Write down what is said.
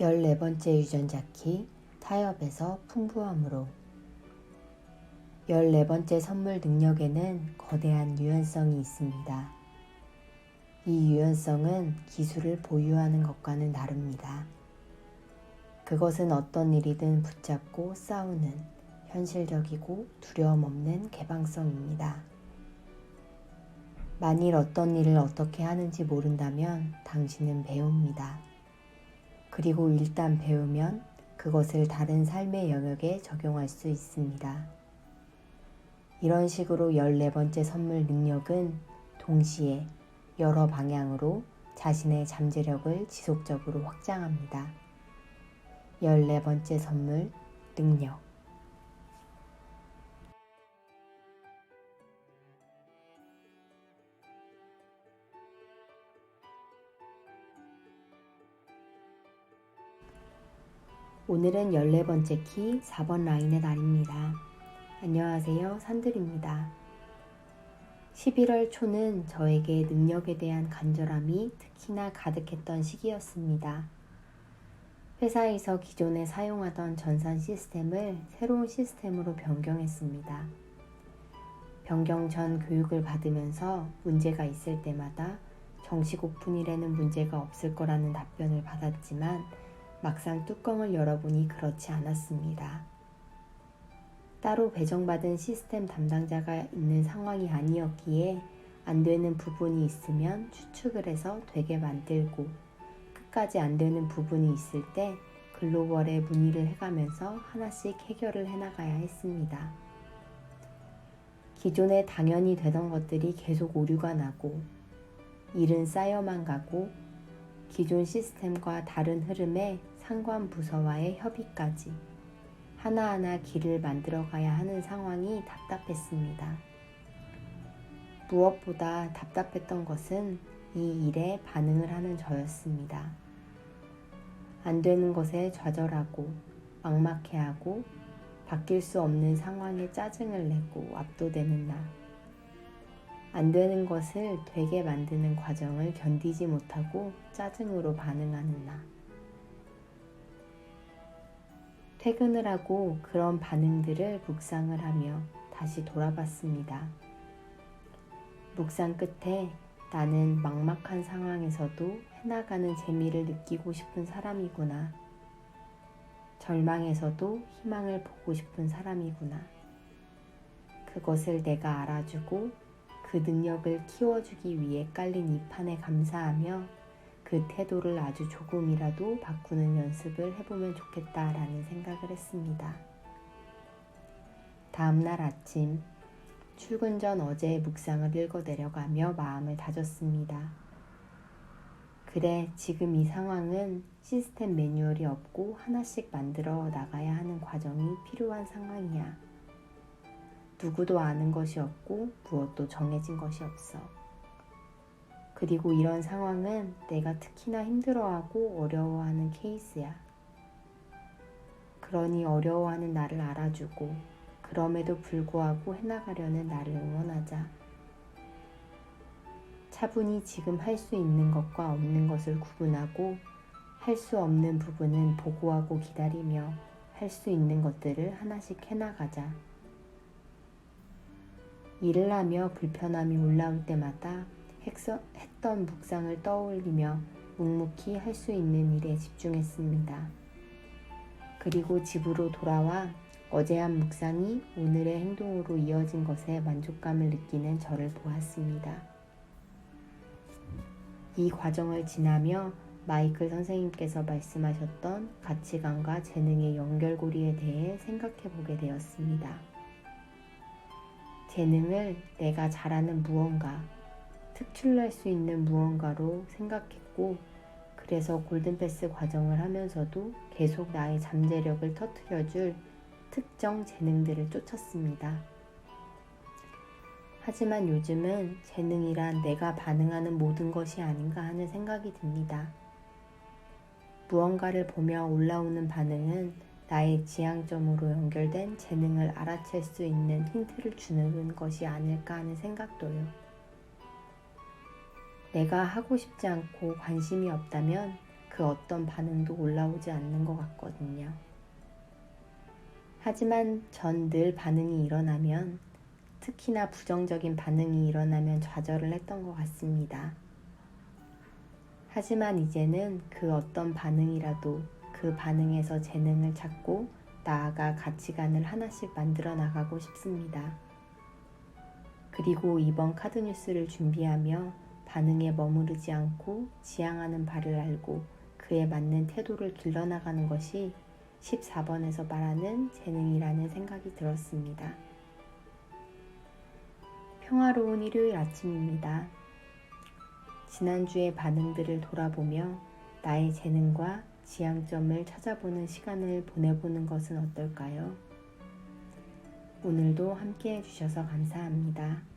14번째 유전자 키 타협에서 풍부함으로 14번째 선물 능력에는 거대한 유연성이 있습니다. 이 유연성은 기술을 보유하는 것과는 다릅니다. 그것은 어떤 일이든 붙잡고 싸우는 현실적이고 두려움 없는 개방성입니다. 만일 어떤 일을 어떻게 하는지 모른다면 당신은 배웁니다. 그리고 일단 배우면 그것을 다른 삶의 영역에 적용할 수 있습니다. 이런 식으로 14번째 선물 능력은 동시에 여러 방향으로 자신의 잠재력을 지속적으로 확장합니다. 14번째 선물 능력 오늘은 14번째 키 4번 라인의 날입니다. 안녕하세요. 산들입니다. 11월 초는 저에게 능력에 대한 간절함이 특히나 가득했던 시기였습니다. 회사에서 기존에 사용하던 전산 시스템을 새로운 시스템으로 변경했습니다. 변경 전 교육을 받으면서 문제가 있을 때마다 정식 오픈이라는 문제가 없을 거라는 답변을 받았지만 막상 뚜껑을 열어보니 그렇지 않았습니다. 따로 배정받은 시스템 담당자가 있는 상황이 아니었기에 안 되는 부분이 있으면 추측을 해서 되게 만들고 끝까지 안 되는 부분이 있을 때 글로벌에 문의를 해가면서 하나씩 해결을 해나가야 했습니다. 기존에 당연히 되던 것들이 계속 오류가 나고 일은 쌓여만 가고 기존 시스템과 다른 흐름에 상관 부서와의 협의까지 하나하나 길을 만들어 가야 하는 상황이 답답했습니다. 무엇보다 답답했던 것은 이 일에 반응을 하는 저였습니다. 안 되는 것에 좌절하고 막막해하고 바뀔 수 없는 상황에 짜증을 내고 압도되는 나. 안 되는 것을 되게 만드는 과정을 견디지 못하고 짜증으로 반응하는 나. 퇴근을 하고 그런 반응들을 묵상을 하며 다시 돌아봤습니다. 묵상 끝에 나는 막막한 상황에서도 해나가는 재미를 느끼고 싶은 사람이구나. 절망에서도 희망을 보고 싶은 사람이구나. 그것을 내가 알아주고 그 능력을 키워주기 위해 깔린 이 판에 감사하며 그 태도를 아주 조금이라도 바꾸는 연습을 해보면 좋겠다라는 생각을 했습니다. 다음날 아침, 출근 전 어제의 묵상을 읽어 내려가며 마음을 다졌습니다. 그래, 지금 이 상황은 시스템 매뉴얼이 없고 하나씩 만들어 나가야 하는 과정이 필요한 상황이야. 누구도 아는 것이 없고 무엇도 정해진 것이 없어. 그리고 이런 상황은 내가 특히나 힘들어하고 어려워하는 케이스야. 그러니 어려워하는 나를 알아주고 그럼에도 불구하고 해나가려는 나를 응원하자. 차분히 지금 할 수 있는 것과 없는 것을 구분하고 할 수 없는 부분은 보고하고 기다리며 할 수 있는 것들을 하나씩 해나가자. 일을 하며 불편함이 올라올 때마다 했던 묵상을 떠올리며 묵묵히 할 수 있는 일에 집중했습니다. 그리고 집으로 돌아와 어제 한 묵상이 오늘의 행동으로 이어진 것에 만족감을 느끼는 저를 보았습니다. 이 과정을 지나며 마이클 선생님께서 말씀하셨던 가치관과 재능의 연결고리에 대해 생각해 보게 되었습니다. 재능을 내가 잘하는 무언가, 특출날 수 있는 무언가로 생각했고 그래서 골든패스 과정을 하면서도 계속 나의 잠재력을 터트려줄 특정 재능들을 쫓았습니다. 하지만 요즘은 재능이란 내가 반응하는 모든 것이 아닌가 하는 생각이 듭니다. 무언가를 보며 올라오는 반응은 나의 지향점으로 연결된 재능을 알아챌 수 있는 힌트를 주는 것이 아닐까 하는 생각도요. 내가 하고 싶지 않고 관심이 없다면 그 어떤 반응도 올라오지 않는 것 같거든요. 하지만 전 늘 반응이 일어나면 특히나 부정적인 반응이 일어나면 좌절을 했던 것 같습니다. 하지만 이제는 그 어떤 반응이라도 그 반응에서 재능을 찾고 나아가 가치관을 하나씩 만들어 나가고 싶습니다. 그리고 이번 카드 뉴스를 준비하며 반응에 머무르지 않고 지향하는 바를 알고 그에 맞는 태도를 길러나가는 것이 14번에서 말하는 재능이라는 생각이 들었습니다. 평화로운 일요일 아침입니다. 지난주의 반응들을 돌아보며 나의 재능과 지향점을 찾아보는 시간을 보내보는 것은 어떨까요? 오늘도 함께 해주셔서 감사합니다.